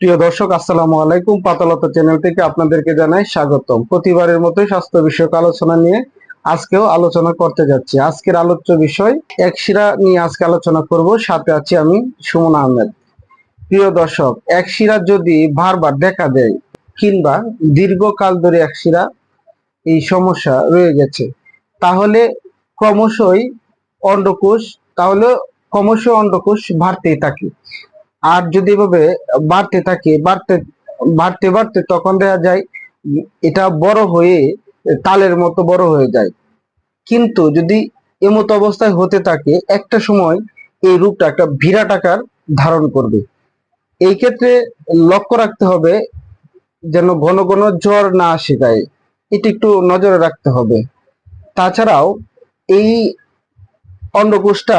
প্রিয় দর্শক, আসসালামু আলাইকুম। পাতালতা চ্যানেল থেকে আপনাদেরকে জানাই স্বাগতম। প্রতিবারের মতোই স্বাস্থ্য বিষয়ক আলোচনা নিয়ে আজকেও আলোচনা করতে যাচ্ছি। আজকের আলোচ্য বিষয় একশিরা নিয়ে আজকে আলোচনা করব। সাথে আছি আমি সুমন আহমেদ। প্রিয় দর্শক এক শিরা যদি বারবার দেখা দেয় কিংবা দীর্ঘকাল ধরে একশিরা এই সমস্যা রয়ে গেছে, তাহলে ক্রমশই অন্ডকোষ, তাহলে ক্রমশ অন্ডকোষ বাড়তেই থাকে। আর যদি এভাবে বাড়তে থাকে, বাড়তে বাড়তে বাড়তে তখন দেখা যায় এটা বড় হয়ে তালের মতো বড় হয়ে যায়। কিন্তু যদি এমতো অবস্থায় হতে থাকে, একটা সময় এই রূপটা, একটা বিরাট আকার ধারণ করবে। এই ক্ষেত্রে লক্ষ্য রাখতে হবে যেন ঘন ঘন জ্বর না আসে গায়ে। এটি একটু নজরে রাখতে হবে। তাছাড়াও এই অন্ডকোষটা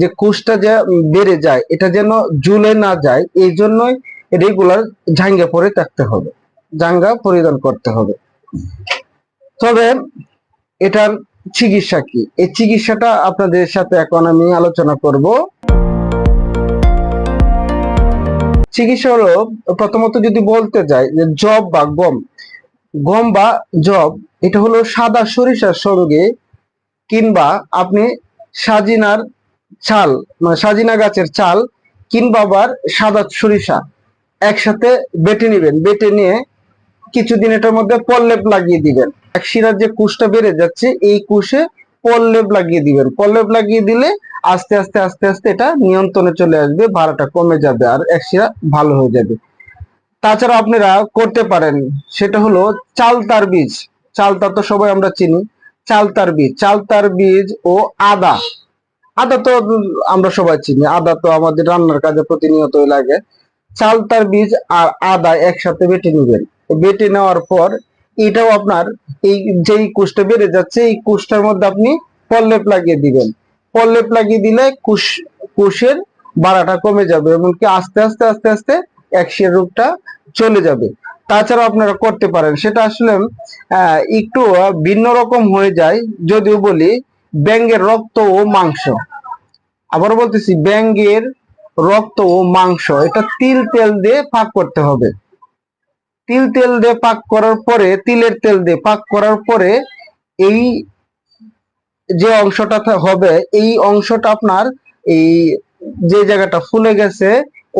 যে কোষটা যে বেড়ে যায়, এটা যেন জুলে না যায়, এই জন্যই রেগুলার জাঙ্গা পরে থাকতে হবে। জাঙ্গা পরিধান করতে হবে। তবে এটার চিকিৎসা কি? এই চিকিৎসাটা আপনাদের সাথে এখন আমি আলোচনা করব। চিকিৎসা হলো, প্রথমত যদি বলতে যাই যে জব বা গম গম বা জব এটা হলো সাদা সরিষার সঙ্গে কিংবা আপনি সাজিনার চাল মানে সাজিনা গাছের চাল কিংবা আবার সাদা সরিষা একসাথে বেটে নেবেন। বেটে নিয়ে কিছুদিন এটার মধ্যে পল্লেপ লাগিয়ে দিবেন। এক শিরার যে কুশটা বেড়ে যাচ্ছে, এই কুশে পল্লেপ লাগিয়ে দিবেন। পল্লেপ লাগিয়ে দিলে আস্তে আস্তে আস্তে আস্তে এটা নিয়ন্ত্রণে চলে আসবে, ভাড়াটা কমে যাবে আর এক শিরা ভালো হয়ে যাবে। তাছাড়া আপনারা করতে পারেন, সেটা হলো চালতার বীজ। চালতা তো সবাই আমরা চিনি। চালতার বীজ। চালতার বীজ ও আদা। আদা তো আমরা সবাই চিনি, আদা তো আমাদের রান্নার কাজে প্রতিনিয়তই লাগে। চালতার বীজ আর আদা একসাথে বেটে নেবেন। বেটে নেওয়ার পর এটাও আপনার এই যেই কুশটা বেড়ে যাচ্ছে, এই কুশটার মধ্যে আপনি পল্লেপ লাগিয়ে দিবেন। পল্লেপ লাগিয়ে দিলে কুশ, কুশের বাড়াটা কমে যাবে এমনকি আস্তে আস্তে আস্তে আস্তে একশের রূপটা চলে যাবে। তাছাড়া আপনারা করতে পারেন। সেটা আসলে একটু ভিন্ন রকম হয়ে যায়। যদিও বলি ব্যাঙ্গের রক্ত ও মাংস। আবার বলতেছি ব্যাঙ্গের রক্ত ও মাংস, এটা তিল তেল দিয়ে পাক করতে হবে। তিল তেল দিয়ে পাক করার পরে, তিলের তেল দিয়ে পাক করার পরে এই যে অংশটা হবে, এই অংশটা আপনার এই যে জায়গাটা ফুলে গেছে,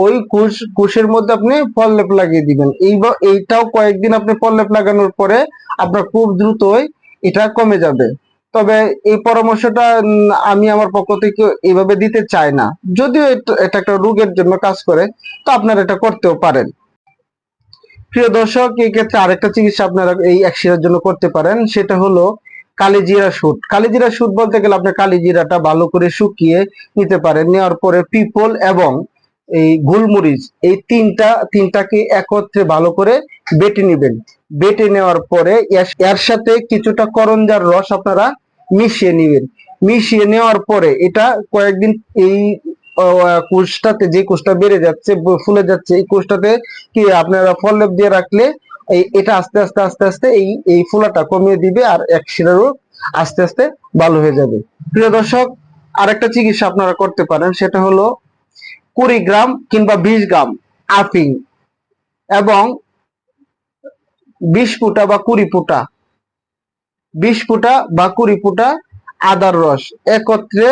ওই কুশ কুশের মধ্যে আপনি পল্লেপ লাগিয়ে দিবেন। এই এইটাও কয়েকদিন আপনি পল্লেপ লাগানোর পরে আপনার খুব দ্রুতই এটা কমে যাবে। তবে এই পরামর্শটা আমি আমার পক্ষ থেকে এইভাবে দিতে চাই না। যদিও এটা একটা রোগের জন্য কাজ করে, তো আপনারা এটা করতেও পারেন। প্রিয় দর্শক, এই ক্ষেত্রে আরেকটা চিকিৎসা আপনারা এই একশিরার জন্য করতে পারেন, সেটা হলো কালিজিরা শুট কালিজিরা শুট বলতে গেলে আপনি কালিজিরাটা ভালো করে শুকিয়ে নিতে পারেন। নেওয়ার পরে পিপল এবং এই গোলমরিচ, এই তিনটা, তিনটাকে একত্রে ভালো করে বেটে নেবেন। বেটে নেওয়ার পরে এর সাথে কিছুটা করঞ্জার রস আপনারা মিশিয়ে নেবেন। মিশিয়ে নেওয়ার পরে এটা কয়েকদিন এই কোষটাতে যে কোষটা বেড়ে যাচ্ছে ফুলে যাচ্ছে, এই কোষটাতে কি আপনারা ফললেপ দিয়ে রাখলে এই, এটা আস্তে আস্তে আস্তে আস্তে এই এই ফুলাটা কমিয়ে দিবে আর এক শিরারও আস্তে আস্তে ভালো হয়ে যাবে। প্রিয় দর্শক, আরেকটা চিকিৎসা আপনারা করতে পারেন, সেটা হলো কুড়ি গ্রাম কিংবা বিশ গ্রাম আফিং এবং বিশ ফুটা বা কুড়ি ফুটা বিশ ফুটা বা কুড়ি ফুটা আদার রস একত্রে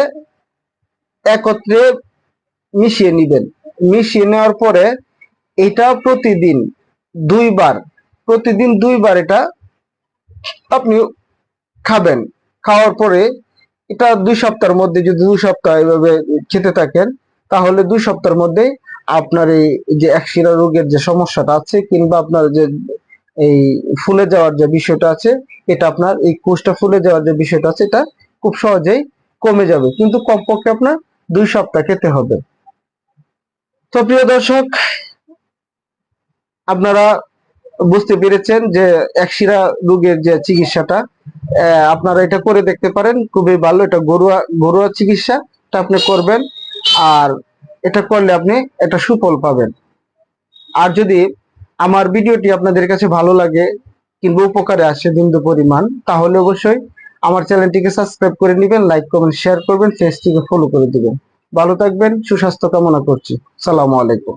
একত্রে মিশিয়ে নিবেন। মিশিয়ে নেওয়ার পরে এটা প্রতিদিন দুইবার প্রতিদিন দুইবার এটা আপনি খাবেন। খাওয়ার পরে এটা দুই সপ্তাহের মধ্যে যদি দুই সপ্তাহ এভাবে খেতে থাকেন, তাহলে দুই সপ্তাহের মধ্যে আপনার এই যে একশিরা রোগের যে সমস্যাটা আছে কিংবা আপনার যে এই ফুলে যাওয়ার যে বিষয়টা আছে, এটা আপনার এই কোষটা ফুলে যাওয়ার যে বিষয়টা আছে, এটা খুব সহজেই কমে যাবে। কিন্তু কমপক্ষে আপনার দুই সপ্তাহ খেতে হবে। তো প্রিয় দর্শক, আপনারা বুঝতে পেরেছেন যে একশিরা রোগের যে চিকিৎসাটা আপনারা এটা করে দেখতে পারেন। খুবই ভালো, এটা গরুয়া গরুয়া চিকিৎসা এটা আপনি করবেন। আর এটা করলে আপনি এটা সুফল পাবেন। আর যদি আমার ভিডিওটি আপনাদের কাছে ভালো লাগে কিংবা উপকারে আসে বিন্দু পরিমাণ, তাহলে অবশ্যই আমার চ্যানেলটিকে সাবস্ক্রাইব করে নেবেন, লাইক, কমেন্ট শেয়ার করবেন ফেসটিকে ফলো করে দিবেন। ভালো থাকবেন, সুস্বাস্থ্য কামনা করছি। সালামু আলাইকুম।